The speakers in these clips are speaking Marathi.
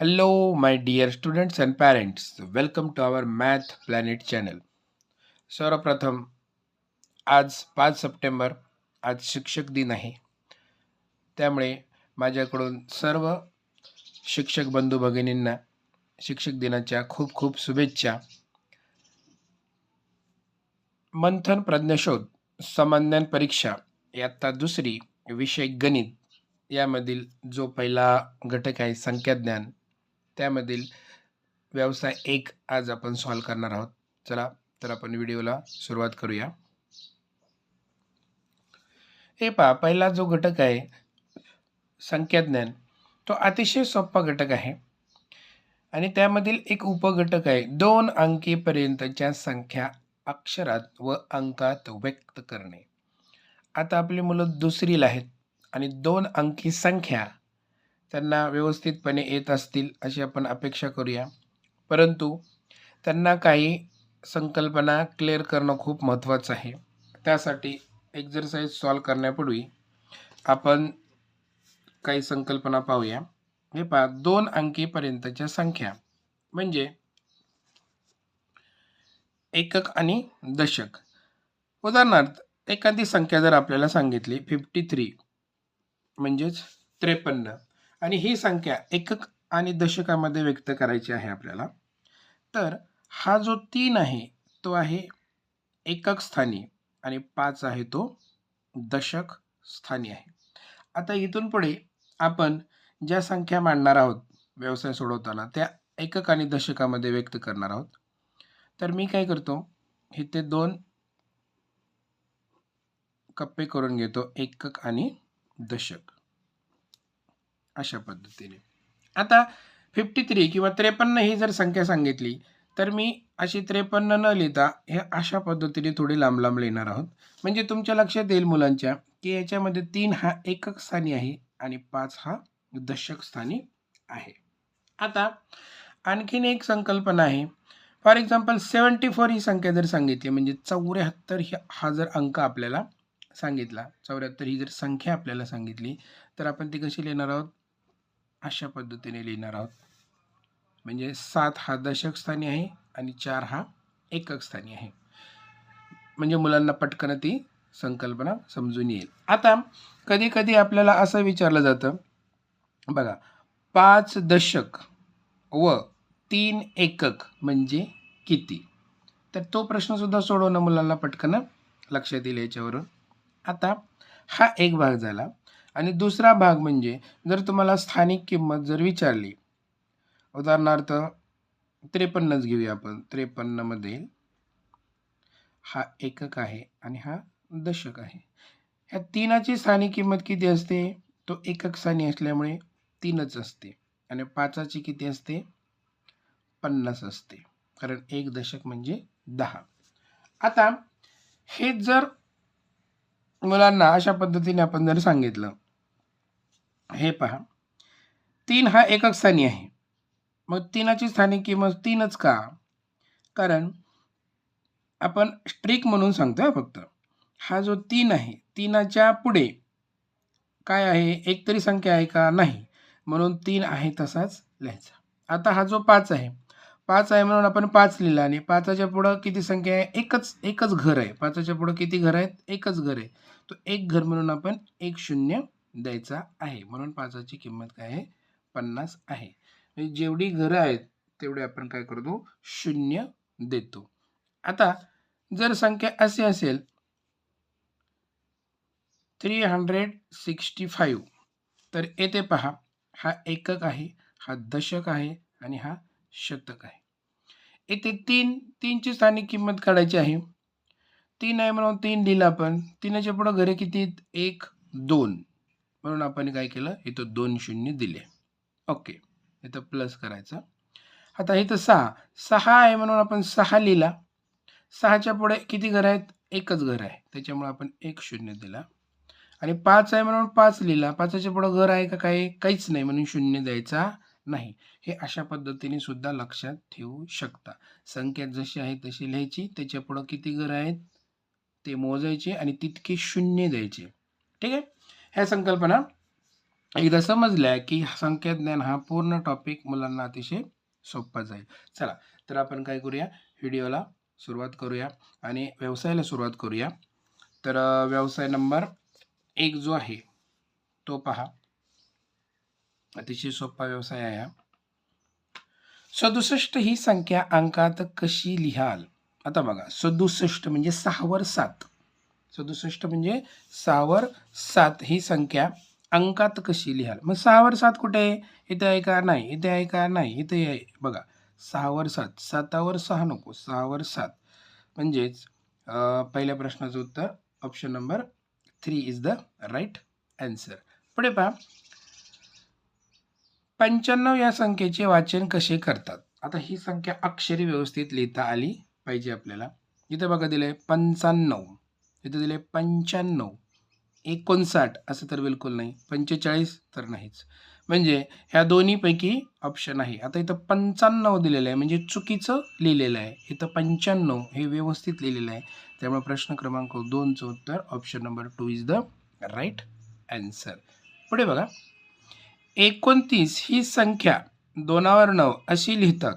Hello, my dear students and parents. Welcome to our Math Planet channel. सर्वप्रथम आज पाच सप्टेंबर आज शिक्षक दिन आहे त्यामुळे माझ्याकडून सर्व शिक्षक बंधू भगिनींना शिक्षक दिनाच्या खूप खूप शुभेच्छा मंथन प्रज्ञशोध सामान्य परीक्षा इयत्ता दुसरी विषय गणित यामधील जो पहिला घटक आहे संख्याज्ञान त्यामधील व्यवसाय एक आज आपण सॉल्व करणार आहोत. चला तर आपण व्हिडिओला सुरुवात करूया. हे पहा पहिला जो घटक आहे संख्याज्ञान तो अतिशय सोपा घटक आहे. आणि त्यामधील एक उपघटक आहे दोन अंकीपर्यंतच्या संख्या अक्षरात व अंकात व्यक्त करणे. आता आपली मुलं दुसरीला आहेत आणि दोन अंकी संख्या त्यांना व्यवस्थितपणे येत असतील अशी आपण अपेक्षा करूया. परंतु त्यांना काही संकल्पना क्लिअर करणं खूप महत्त्वाचं आहे. त्यासाठी एक्झरसाईज सॉल्व करण्यापूर्वी आपण काही संकल्पना पाहूया. हे पहा दोन अंकीपर्यंतच्या संख्या. म्हणजे एकक आणि दशक. उदाहरणार्थ एखादी संख्या जर आपल्याला सांगितली फिफ्टी थ्री म्हणजेच त्रेपन्न. आणि ही संख्या एकक आणि दशकामध्ये व्यक्त करायची आहे आपल्याला. तर हा जो तीन आहे तो आहे एकक स्थानी आणि पाच आहे तो दशक स्थानी आहे. आता इथून पुढे आपण ज्या संख्या मांडणार आहोत व्यवसाय सोडवताना त्या एकक आणि दशकामध्ये व्यक्त करणार आहोत. तर मी काय करतो इथे दोन कप्पे करून घेतो एकक आणि दशक. अशा पद्धतीने. आता फिफ्टी थ्री किंवा त्रेपन्न ही जर संख्या सांगितली तर मी अशी त्रेपन्न न लिहिता हे अशा पद्धतीने थोडी लांब लांब लिहिणार आहोत. म्हणजे तुमच्या लक्षात येईल मुलांच्या की याच्यामध्ये तीन हा एकक स्थानी आहे आणि पाच हा दशक स्थानी आहे. आता आणखीन एक संकल्पना आहे. फॉर एक्झाम्पल सेवन्टी फोर ही संख्या जर सांगितली म्हणजे चौऱ्याहत्तर ही हा जर अंक आपल्याला सांगितला चौऱ्याहत्तर ही जर संख्या आपल्याला सांगितली तर आपण ती कशी लिहिणार आहोत? अशा पद्धतीने लिहिणार आहोत. म्हणजे सात हा दशक स्थानी आहे आणि चार हा एकक स्थानी आहे. म्हणजे मुलांना पटकन ती संकल्पना समजून येईल. आता कधी कधी आपल्याला असं विचारलं जातं बघा पाच दशक व तीन एकक म्हणजे किती? तर तो प्रश्नसुद्धा सोडवणं मुलांना पटकन लक्षात येईल याच्यावरून. आता हा एक भाग झाला. आणि दुसरा भाग म्हणजे जर तुम्हाला स्थानिक किंमत जर विचारली उदाहरणार्थ त्रेपन्नच घेऊया आपण. त्रेपन्नमध्ये हा एकक आहे आणि हा दशक आहे. ह्या तीनाची स्थानिक किंमत किती असते? तो एकक स्थानी असल्यामुळे तीनच असते आणि पाचाची किती असते? पन्नास असते. कारण एक दशक म्हणजे दहा. आता हे जर मुलांना अशा पद्धतीने आपण जर सांगितलं हे पहा. तीन हा एकक स्थानी आहे. मग तीनाची स्थानिक किंमत तीनच का? कारण आपण स्ट्रिक म्हणून सांगतो फक्त. हा जो तीन आहे तीनाच्या पुढे काय आहे? एक तरी संख्या आहे का? नाही. म्हणून तीन आहे तसाच लिहायचा. आता हा जो पाच आहे पाच आहे म्हणून आपण पाच लिहिला आणि पाचाच्या पुढं किती संख्या आहे? एकच एकच घर आहे. पाचाच्या पुढं किती घर आहेत? एकच घर आहे. तो एक घर म्हणून आपण एक शून्य द्यायचा आहे. म्हणून पाचाची किंमत काय आहे? पन्नास आहे. म्हणजे जेवढी घरं आहेत तेवढे आपण काय करतो? शून्य देतो. आता जर संख्या अशी असेल थ्री हंड्रेड सिक्स्टी फाईव्ह तर येथे पहा हा एकक आहे हा दशक आहे आणि हा शतक आहे. येथे तीन तीनची स्थानिक किंमत काढायची आहे. तीन आहे म्हणून तीन लिहिलं आपण. तीनच्या पुढं घरे किती एक दोन. म्हणून आपण काय केलं? इथं दोन शून्य दिले. ओके. इथं प्लस करायचं. आता इथं सहा. सहा आहे म्हणून आपण सहा लिहिला. सहाच्या पुढे किती घर आहेत? एकच घर आहे. त्याच्यामुळे आपण एक शून्य दिला. आणि पाच आहे म्हणून पाच लिहिला. पाचाच्या पुढं घर आहे का काही? काहीच नाही म्हणून शून्य द्यायचा नाही. हे अशा पद्धतीने सुद्धा लक्षात ठेवू शकता. संख्या जशी आहे तशी लिहायची. त्याच्या पुढं किती घर आहेत? ते मोजायचे आणि तितके शून्य द्यायचे. ठीक आहे? ह्या संकल्पना। एकदा समजल्या की संख्याज्ञान हा पूर्ण टॉपिक मुलांना अतिशय सोपा जाईल। चला तर आपण काय करूया? व्हिडिओला सुरुवात करूया आणि व्यवसायाला सुरुवात करूया. तर व्यवसाय नंबर एक जो आहे तो पहा. अतिशय सोपा व्यवसाय आहे हा. सदुसष्ट ही संख्या अंकात कशी लिहाल? आता बघा सदुसष्ट म्हणजे सहावर सात. सदुसष्ट म्हणजे सहावर सात ही संख्या अंकात कशी लिहाल? मग सहावर सात कुठे आहे? इथे आहे का? नाही. इथे आहे का? नाही. इथे आहे. बघा. सहावर सात. सातावर सहा नको. सहावर सात. म्हणजेच पहिल्या प्रश्नाचं उत्तर option number three is the right answer पुढे पहा. पंच्याण्णव या संख्येचे वाचन कसे करतात? आता ही संख्या अक्षरी व्यवस्थित लिहिता आली पाहिजे आपल्याला. इथं बघा दिलं आहे पंचाण्णव. इथं दिले पंच्याण्णव. एकोणसाठ असं तर बिलकुल नाही. पंचेचाळीस तर नाहीच. म्हणजे ह्या दोन्हीपैकी ऑप्शन आहे. आता इथं पंचाण्णव दिलेलं आहे. म्हणजे चुकीचं लिहिलेलं आहे. इथं पंच्याण्णव हे व्यवस्थित लिहिलेलं आहे. त्यामुळे प्रश्न क्रमांक दोनचं उत्तर option number two is the right answer पुढे बघा. एकोणतीस ही संख्या दोनावर नऊ अशी लिहितात.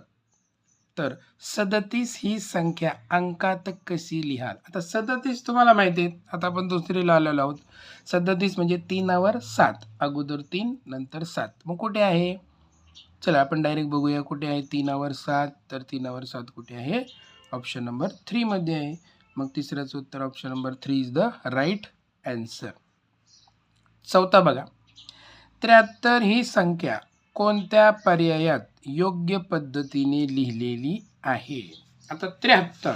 तर सदतीस ही संख्या अंकात कशी लिहाल? आता सदतीस तुम्हाला माहिती आहे आता आपण दुसरीला आलेलो आहोत. सदतीस म्हणजे तीनावर सात अगोदर तीन नंतर सात. मग कुठे आहे? चला आपण डायरेक्ट बघूया कुठे आहे तीनावर सात तर तीनावर सात कुठे आहे? ऑप्शन नंबर थ्रीमध्ये आहे. मग तिसऱ्याचं उत्तर option number three is the right answer चौथा बघा. त्र्याहत्तर ही संख्या कोणत्या पर्यायात योग्य पद्धतीने लिहिलेली आहे? आता त्र्याहत्तर.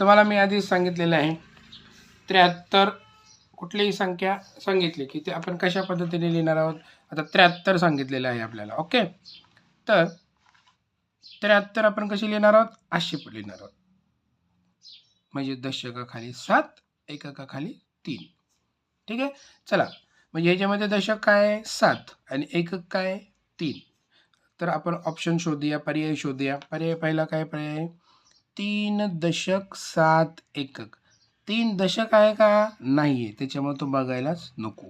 तुम्हाला मी आधीच सांगितलेलं आहे. त्र्याहत्तर कुठलीही संख्या सांगितली की ते आपण कशा पद्धतीने लिहिणार आहोत? आता त्र्याहत्तर सांगितलेलं आहे आपल्याला ओके? तर त्र्याहत्तर आपण कशी लिहिणार आहोत? आठशे पण लिहिणार आहोत. म्हणजे दशकाखाली सात एककाखाली तीन. ठीक आहे? चला. म्हणजे ह्याच्यामध्ये दशक काय आहे? सात. आणि एकक काय तीन. तर आपण ऑप्शन शोधूया पर्याय शोधूया. पर्याय पहिला काय पर्याय? आहे तीन दशक सात एकक. तीन दशक आहे का? नाही आहे त्याच्यामुळे तो बघायलाच नको.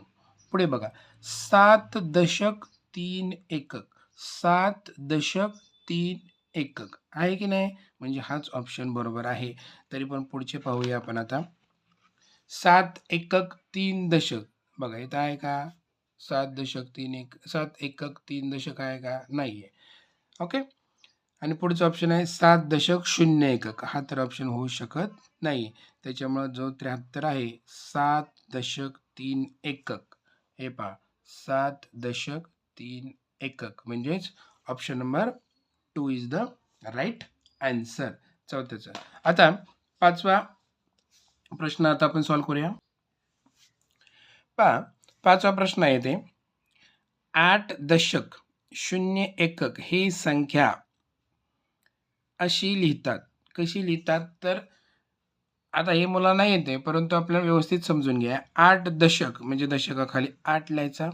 पुढे बघा. सात दशक तीन एकक. सात दशक तीन एकक. आहे की नाही? म्हणजे हाच ऑप्शन बरोबर आहे. तरी पण पुढचे पाहूया आपण आता. सात एकक तीन दशक. बघा इथं आहे का? सात दशक तीन एक सात एकक तीन दशक आहे का? नाही आहे ओके आणि पुढचं ऑप्शन आहे सात दशक शून्य एकक. हा तर ऑप्शन होऊ शकत नाही त्याच्यामुळं जो त्र्याहत्तर आहे सात दशक तीन एकक. हे पहा सात दशक तीन एकक. म्हणजेच option number two is the right answer चौथ्याचं. आता पाचवा प्रश्न आता आपण सॉल्व करूया. पहा पाचवा प्रश्न आहे ते. आठ दशक शून्य एकक ही संख्या अशी लिहितात. कशी लिहितात? तर आता हे मुलांना येते परंतु आपल्याला व्यवस्थित समजून घ्या. आठ दशक म्हणजे दशकाखाली आठ लिहायचा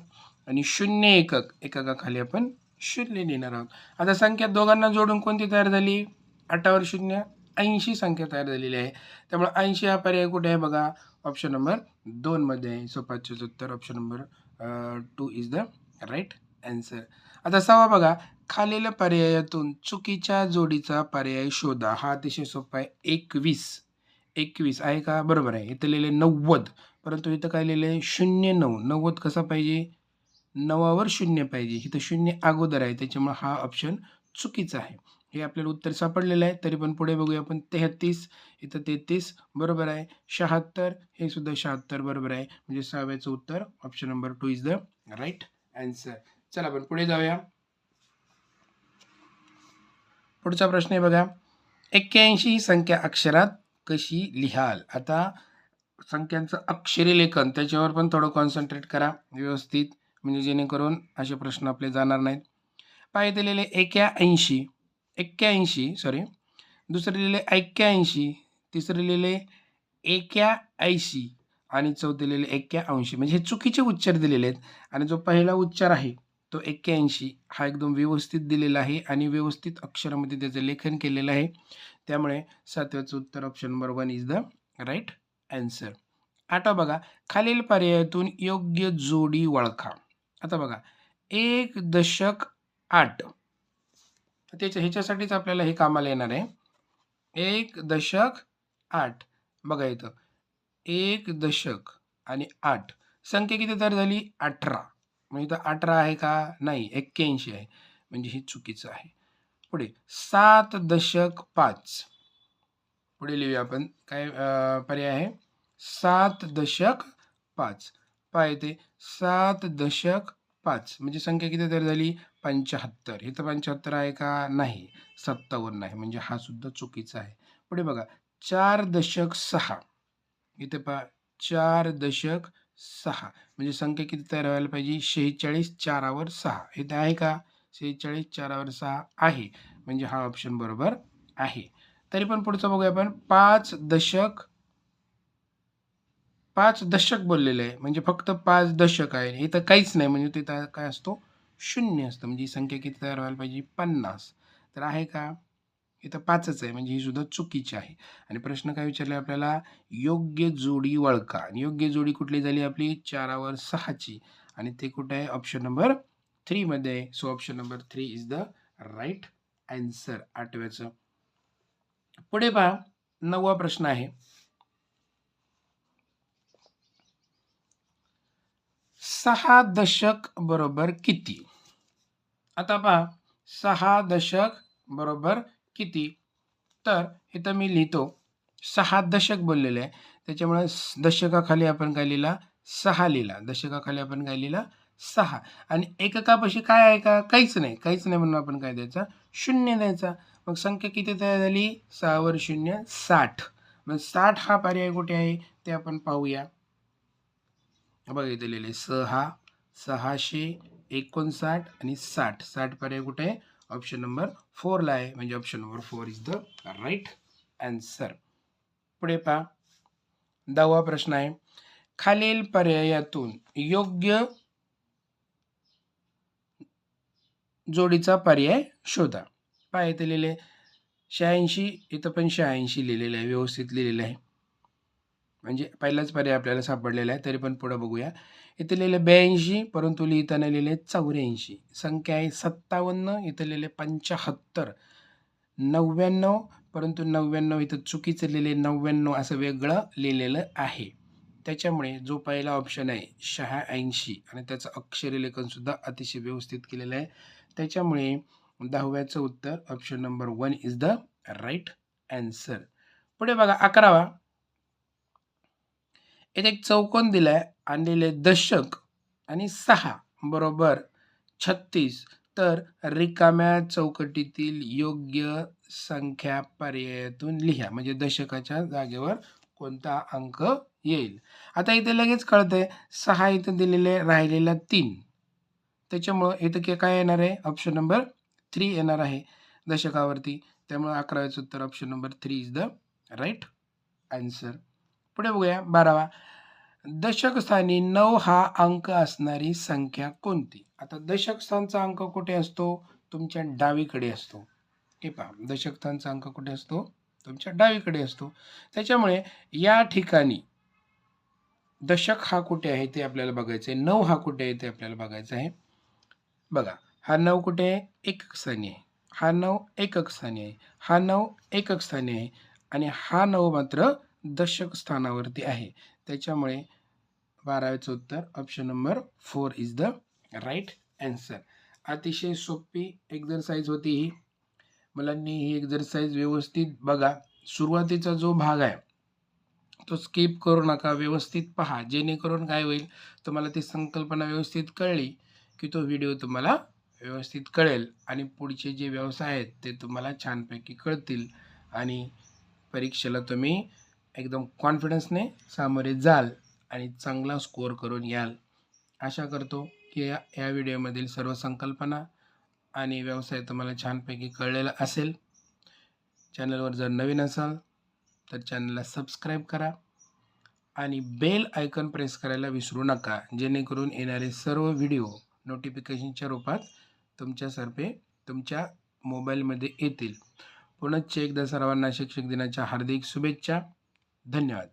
आणि शून्य एकक एककाखाली आपण शून्य लिहिणार आहोत. आता संख्या दोघांना जोडून कोणती तयार झाली? आठावर शून्य ऐंशी संख्या तयार झालेली आहे. त्यामुळे ऐंशी हा पर्याय कुठे आहे बघा? ऑप्शन नंबर दोनमध्ये आहे सो पाचशेचं उत्तर option number two is the right answer आता सहावा बघा. खालील पर्यायातून चुकीच्या जोडीचा पर्याय शोधा. हा अतिशय सोपा आहे. एकवीस. एकवीस आहे का? बरोबर आहे. इथं लिहिले नव्वद. परंतु इथं काय लिहिलं? आहे शून्य नऊ. नव्वद कसा पाहिजे? नवावर शून्य पाहिजे. इथं शून्य अगोदर आहे. त्याच्यामुळे हा ऑप्शन चुकीचा आहे. हे आपल्याला उत्तर सापडलेलं आहे. तरी पण पुढे बघूया आपण. तेहतीस इथं तेहतीस बरोबर आहे. शहात्तर हे सुद्धा शहात्तर बरोबर आहे. म्हणजे सहाव्याचं उत्तर option number two is the right answer चला आपण पुढे जाऊया. पुढचा प्रश्न आहे बघा. एक्क्याऐंशी ही संख्या अक्षरात कशी लिहाल? आता संख्यांचं अक्षरी लेखन त्याच्यावर पण थोडं कॉन्सन्ट्रेट करा. व्यवस्थित. म्हणजे जेणेकरून असे प्रश्न आपले जाणार नाहीत. पाय दिलेले ऐंशी एक्क्याऐंशी सॉरी दुसरे लिहिले एक्क्याऐंशी तिसरे लिहिले एक्या ऐंशी आणि चौथे लिहिले एक्क्याऐंशी. म्हणजे हे चुकीचे उच्चार दिलेले आहेत आणि जो पहिला उच्चार आहे तो एक्क्याऐंशी हा एकदम व्यवस्थित दिलेला आहे आणि व्यवस्थित अक्षरामध्ये त्याचं लेखन केलेलं आहे. त्यामुळे सातव्याचं उत्तर option number one is the right answer आता बघा खालील पर्यायातून योग्य जोडी वळखा आता बघा एक दशक आठ. त्याच्या ह्याच्यासाठीच आपल्याला हे कामाला येणार आहे. एक दशक आठ. बघा इथं. एक दशक आणि आठ. संख्या किती तयार झाली? अठरा. म्हणजे इथं अठरा आहे का? नाही एक्क्याऐंशी आहे. म्हणजे हे चुकीचं आहे. पुढे. सात दशक पाच. पुढे लिहूया आपण. काय पर्याय आहे? सात दशक पाच. पाय ते सात दशक पाच. म्हणजे संख्या किती तयार झाली? पंच्याहत्तर. तर पंच्याहत्तर आहे का? नाही. सत्तावन्न आहे म्हणजे हा सुद्धा चुकीचा आहे. पुढे बघा. चार दशक सहा. इथे पहा. चार दशक सहा. म्हणजे संख्या किती तयार व्हायला पाहिजे? शेहेचाळीस चारावर सहा. इथे आहे का? शेहेचाळीस चारावर सहा आहे. म्हणजे हा ऑप्शन बरोबर आहे. तरी पण पुढचं बघूया आपण. पाच दशक पाच दशक बोललेलं आहे. म्हणजे फक्त पाच दशक आहे. इथं काहीच नाही. म्हणजे तिथं काय असतो? शून्य असतं. म्हणजे ही संख्या किती तयार व्हायला पाहिजे? पन्नास. तर आहे का? इथं पाचच आहे. म्हणजे ही सुद्धा चुकीची आहे. आणि प्रश्न काय विचारले आपल्याला? योग्य जोडी वळका आणि योग्य जोडी कुठली झाली आपली? चारावर सहाची. आणि ते कुठे आहे? ऑप्शन नंबर थ्रीमध्ये आहे. So option number three is the right answer आठव्याचं. पुढे पहा. नववा प्रश्न आहे. सहा दशक बरोबर किती? आता पहा सहा दशक बरोबर किती? तर इथं मी लिहितो सहा दशक बोललेले आहे. त्याच्यामुळे दशकाखाली आपण काय लिहिला? सहा लिहिला. दशकाखाली आपण काय लिहिला? सहा. आणि एककापाशी काय आहे का? काहीच नाही. काहीच नाही म्हणून आपण काय द्यायचा? शून्य द्यायचा. मग संख्या किती तयार झाली? सहावर शून्य साठ. मग साठ हा पर्याय कुठे आहे? ते आपण पाहूया. बघा इथे लिहिले सहा सहाशे एकोणसाठ आणि साठ. साठ पर्याय कुठे आहे? ऑप्शन नंबर फोरला आहे. म्हणजे option number four is the right answer पुढे पहा. दहावा प्रश्न आहे. खालील पर्यायातून योग्य जोडीचा पर्याय शोधा. पहा इथे लिहिले शहाऐंशी इथं पण शहाऐंशी लिहिलेलं आहे. व्यवस्थित लिहिलेलं आहे. म्हणजे पहिलाच पर्याय आपल्याला सापडलेला आहे तरी पण पुढं बघूया. इथे लिहिले ब्याऐंशी परंतु लिहिताना लिहिले चौऱ्याऐंशी. संख्या आहे सत्तावन्न इथं लिहिले पंच्याहत्तर नव्याण्णव परंतु नव्याण्णव इथं चुकीचं लिहिले नव्याण्णव असं वेगळं लिहिलेलं आहे. त्याच्यामुळे जो पहिला ऑप्शन आहे शहाऐंशी. आणि त्याचं अक्षरलेखनसुद्धा अतिशय व्यवस्थित केलेलं आहे. त्याच्यामुळे दहाव्याचं उत्तर option number one is the right answer पुढे बघा अकरावा. इथे एक चौकोन दिलाय आणि लिहिले दशक आणि सहा बरोबर? छत्तीस. तर रिकाम्या चौकटीतील योग्य संख्या पर्यायातून लिहा. म्हणजे दशकाच्या जागेवर कोणता अंक येईल? आता इथे लगेच कळतंय सहा इथं दिलेले राहिलेला तीन. त्याच्यामुळं इथं के- काय येणार आहे? ऑप्शन नंबर थ्री येणार आहे दशकावरती. त्यामुळे अकराव्याचं उत्तर option number three is the right answer पुढे बघूया. बारावा. दशकस्थानी नऊ हा अंक असणारी संख्या कोणती? आता दशकस्थानचा अंक कुठे असतो? तुमच्या डावीकडे असतो. हे पहा. दशकस्थानचा अंक कुठे असतो? तुमच्या डावीकडे असतो. त्याच्यामुळे या ठिकाणी दशक हा कुठे आहे ते आपल्याला बघायचं आहे नऊ हा कुठे आहे ते आपल्याला बघायचं आहे. बघा. हा नऊ कुठे आहे? एकक स्थानी आहे. हा नऊ एकक स्थानी आहे. हा नऊ एकक स्थानी आहे. आणि हा नऊ मात्र दशक स्थानावरती आहे. त्याच्यामुळे बारावीचं उत्तर option number four is the right answer अतिशय सोपी एक्झरसाईज होती ही. मुलांनी ही एक्झरसाईज व्यवस्थित बघा. सुरुवातीचा जो भाग आहे तो स्किप करू नका. व्यवस्थित पहा. जेणेकरून काय होईल तुम्हाला ती संकल्पना व्यवस्थित कळली की तो व्हिडिओ तुम्हाला व्यवस्थित कळेल आणि पुढचे जे व्यवसाय आहेत ते तुम्हाला छानपैकी कळतील आणि परीक्षेला तुम्ही एकदम कॉन्फिडन्सने सामोरे जाल आणि चांगला स्कोअर करून याल. आशा करतो की या या व्हिडिओमधील सर्व संकल्पना आणि व्यवसाय तुम्हाला छानपैकी कळलेला असेल. चॅनलवर जर नवीन असाल तर चॅनलला सबस्क्राईब करा आणि बेल आयकन प्रेस करायला विसरू नका जेणेकरून येणारे सर्व व्हिडिओ नोटिफिकेशनच्या रूपात तुमच्या सर्पे तुमच्या मोबाईलमध्ये येतील. पुनश्च एकदा सर्वांना शिक्षक दिनाच्या हार्दिक शुभेच्छा. धन्यवाद.